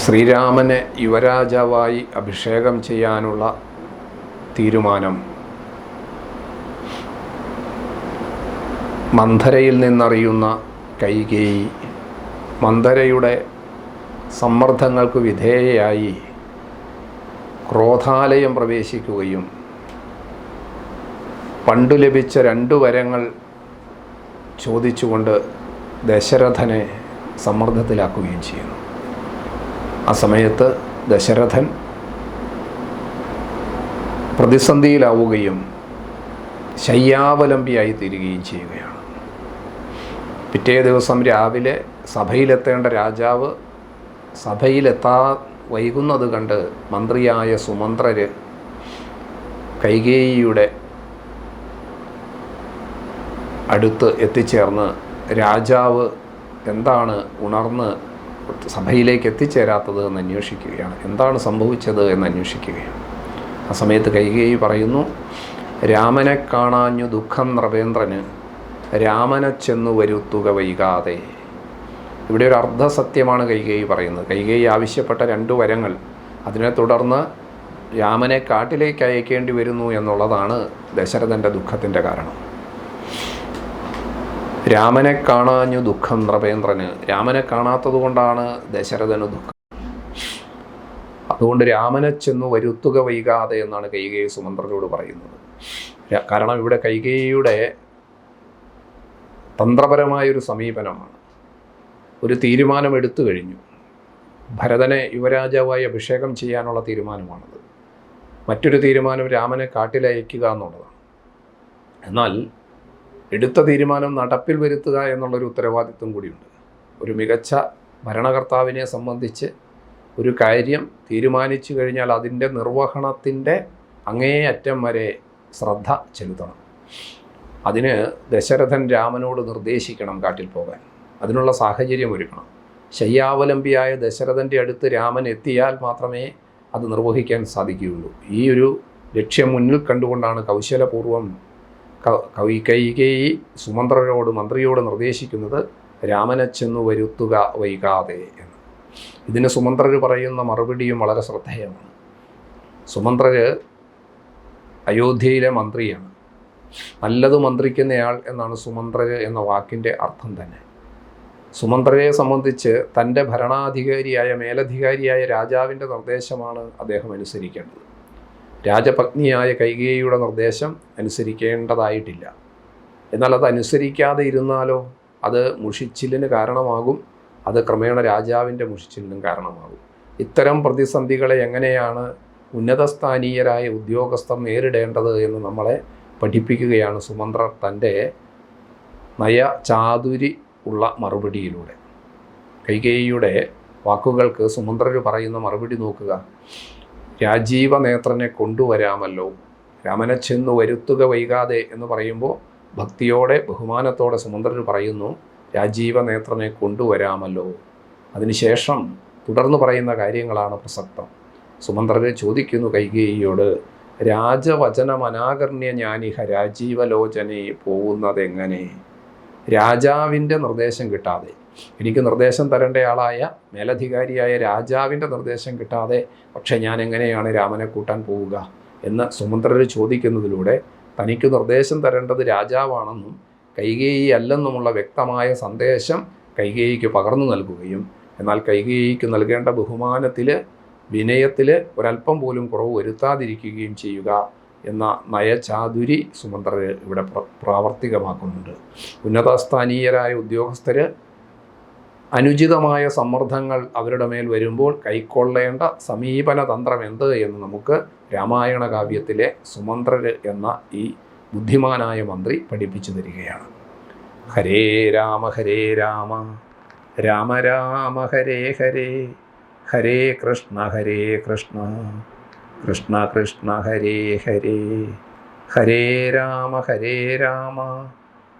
ശ്രീരാമനെ യുവരാജാവായി അഭിഷേകം ചെയ്യാനുള്ള തീരുമാനം. മന്ധരയിൽ നിന്നറിയുന്ന കൈകേയി. മന്ധരയുടെ സമ്മർദ്ദങ്ങൾക്ക് വിധേയയായി ക്രോധാലയം പ്രവേശിക്കുകയും പണ്ടു ലഭിച്ച രണ്ടു വരങ്ങൾ ചോദിച്ചുകൊണ്ട് ദശരഥനെ സമ്മർദ്ദത്തിലാക്കുകയും ചെയ്യുന്നു. ആ സമയത്ത് ദശരഥൻ പ്രതിസന്ധിയിലാവുകയും ശയ്യാവലംബിയായി തീരുകയും ചെയ്യുകയാണ്. പിറ്റേ ദിവസം രാവിലെ സഭയിലെത്തേണ്ട രാജാവ് സഭയിലെത്താ വൈകുന്നത് കണ്ട് മന്ത്രിയായ സുമന്ത്രര് കൈകേയിയുടെ അടുത്ത് എത്തിച്ചേർന്ന് രാജാവ് എന്താണ് ഉണർന്ന് സഭയിലേക്ക് എത്തിച്ചേരാത്തത് എന്ന് അന്വേഷിക്കുകയാണ്. എന്താണ് സംഭവിച്ചത് എന്ന് അന്വേഷിക്കുകയാണ്. ആ സമയത്ത് കൈകേയി പറയുന്നു രാമനെ കാണാഞ്ഞു ദുഃഖം നൃപേന്ദ്രന് രാമനെ ചെന്നു വരുത്തുക വൈകാതെ. ഇവിടെ ഒരു അർദ്ധസത്യമാണ് കൈകേയി പറയുന്നത്. കൈകേയി ആവശ്യപ്പെട്ട രണ്ട് വരങ്ങൾ അതിനെ തുടർന്ന് രാമനെ കാട്ടിലേക്ക് അയക്കേണ്ടി വരുന്നു എന്നുള്ളതാണ് ദശരഥന്റെ ദുഃഖത്തിന്റെ കാരണം. രാമനെ കാണാഞ്ഞു ദുഃഖം നൃപേന്ദ്രന് രാമനെ കാണാത്തത് കൊണ്ടാണ് ദശരഥന് ദുഃഖം. അതുകൊണ്ട് രാമനെ ചെന്നു വരുത്തുക വൈകാതെ എന്നാണ് കൈകേയി സുമന്ത്രനോട് പറയുന്നത്. കാരണം ഇവിടെ കൈകേയിയുടെ തന്ത്രപരമായൊരു സമീപനമാണ്. ഒരു തീരുമാനം എടുത്തു കഴിഞ്ഞു. ഭരതനെ യുവരാജാവായി അഭിഷേകം ചെയ്യാനുള്ള തീരുമാനമാണത്. മറ്റൊരു തീരുമാനം രാമനെ കാട്ടിലയക്കുക എന്നുള്ളതാണ്. എന്നാൽ എടുത്ത തീരുമാനം നടപ്പിൽ വരുത്തുക എന്നുള്ളൊരു ഉത്തരവാദിത്വം കൂടിയുണ്ട്. ഒരു മികച്ച ഭരണകർത്താവിനെ സംബന്ധിച്ച് ഒരു കാര്യം തീരുമാനിച്ചു കഴിഞ്ഞാൽ അതിന്റെ നിർവഹണത്തിന്റെ അങ്ങേയറ്റം വരെ ശ്രദ്ധ ചെലുത്തണം. അതിന് ദശരഥൻ രാമനോട് നിർദ്ദേശിക്കണം കാട്ടിൽ പോകാൻ. അതിനുള്ള സാഹചര്യം ഒരുക്കണം. ശയ്യാവലംബിയായ ദശരഥന്റെ അടുത്ത് രാമൻ എത്തിയാൽ മാത്രമേ അത് നിർവഹിക്കാൻ സാധിക്കുകയുള്ളൂ. ഈ ഒരു ലക്ഷ്യം മുന്നിൽ കണ്ടുകൊണ്ടാണ് കൗശലപൂർവം കവി കൈകേയി സുമന്ത്രരോട് മന്ത്രിയോട് നിർദ്ദേശിക്കുന്നത് രാമനെ ചെന്നു വരുത്തുക വൈകാതെ എന്ന്. ഇതിന് സുമന്ത്രർ പറയുന്ന മറുപടിയും വളരെ ശ്രദ്ധേയമാണ്. സുമന്ത്രർ അയോധ്യയിലെ മന്ത്രിയാണ്. നല്ലത് മന്ത്രിക്കുന്നയാൾ എന്നാണ് സുമന്ത്രർ എന്ന വാക്കിന്റെ അർത്ഥം തന്നെ. സുമന്ത്രരെ സംബന്ധിച്ച് തന്റെ ഭരണാധികാരിയായ മേലധികാരിയായ രാജാവിന്റെ നിർദ്ദേശമാണ് അദ്ദേഹം അനുസരിക്കേണ്ടത്. രാജപത്നിയായ കൈകേയിയുടെ നിർദ്ദേശം അനുസരിക്കേണ്ടതായിട്ടില്ല. എന്നാൽ അത് അനുസരിക്കാതെ ഇരുന്നാലോ? അത് മുഷിച്ചിലിന് കാരണമാകും. അത് ക്രമേണ രാജാവിന്റെ മുഷിച്ചിലിനും കാരണമാകും. ഇത്തരം പ്രതിസന്ധികളെ എങ്ങനെയാണ് ഉന്നതസ്ഥാനീയരായ ഉദ്യോഗസ്ഥർ നേരിടേണ്ടത് എന്ന് നമ്മളെ പഠിപ്പിക്കുകയാണ് സുമന്ത്രർ തന്റെ നയ ചാതുരി ഉള്ള മറുപടിയിലൂടെ. കൈകേയിയുടെ വാക്കുകൾക്ക് സുമന്ത്രർ പറയുന്ന മറുപടി നോക്കുക. രാജീവ നേത്രനെ കൊണ്ടുവരാമല്ലോ. രാമനെ ചെന്ന് വരുത്തുക വൈകാതെ എന്ന് പറയുമ്പോൾ ഭക്തിയോടെ ബഹുമാനത്തോടെ സുമന്ത്രർ പറയുന്നു രാജീവ നേത്രനെ കൊണ്ടുവരാമല്ലോ. അതിനുശേഷം തുടർന്ന് പറയുന്ന കാര്യങ്ങളാണ് പ്രസക്തം. സുമന്ത്രരെ ചോദിക്കുന്നു കൈകേയിയോട് രാജവചനമനാകർണ്യ ജ്ഞാനിഹ രാജീവലോചനെ പോകുന്നതെങ്ങനെ? രാജാവിന്റെ നിർദ്ദേശം കിട്ടാതെ. എനിക്ക് നിർദ്ദേശം തരേണ്ടയാളായ മേലധികാരിയായ രാജാവിന്റെ നിർദ്ദേശം കിട്ടാതെ പക്ഷേ ഞാൻ എങ്ങനെയാണ് രാമനെ കൂട്ടാൻ പോവുക എന്ന് സുമന്ത്രർ ചോദിക്കുന്നതിലൂടെ തനിക്ക് നിർദ്ദേശം തരേണ്ടത് രാജാവാണെന്നും കൈകേയി അല്ലെന്നുമുള്ള വ്യക്തമായ സന്ദേശം കൈകേയിക്ക് പകർന്നു നൽകുകയും എന്നാൽ കൈകേയിക്ക് നൽകേണ്ട ബഹുമാനത്തിൽ വിനയത്തിൽ ഒരല്പം പോലും കുറവ് വരുത്താതിരിക്കുകയും ചെയ്യുക എന്ന നയചാതുരി സുമന്ത്രർ ഇവിടെ പ്ര പ്രാവർത്തികമാക്കുന്നുണ്ട്. ഉന്നതസ്ഥാനീയരായ ഉദ്യോഗസ്ഥർ അനുചിതമായ സമ്മർദ്ദങ്ങൾ അവരുടെ മേൽ വരുമ്പോൾ കൈക്കൊള്ളേണ്ട സമീപന തന്ത്രം എന്ത് എന്ന് നമുക്ക് രാമായണ കാവ്യത്തിലെ സുമന്ത്രർ എന്ന ഈ ബുദ്ധിമാനായ മന്ത്രി പഠിപ്പിച്ചു തരികയാണ്. ഹരേ രാമ ഹരേ രാമ. രാമ രാമ ഹരേ ഹരേ. ഹരേ കൃഷ്ണ ഹരേ കൃഷ്ണ. കൃഷ്ണ കൃഷ്ണ ഹരേ ഹരേ. ഹരേ രാമ ഹരേ രാമ.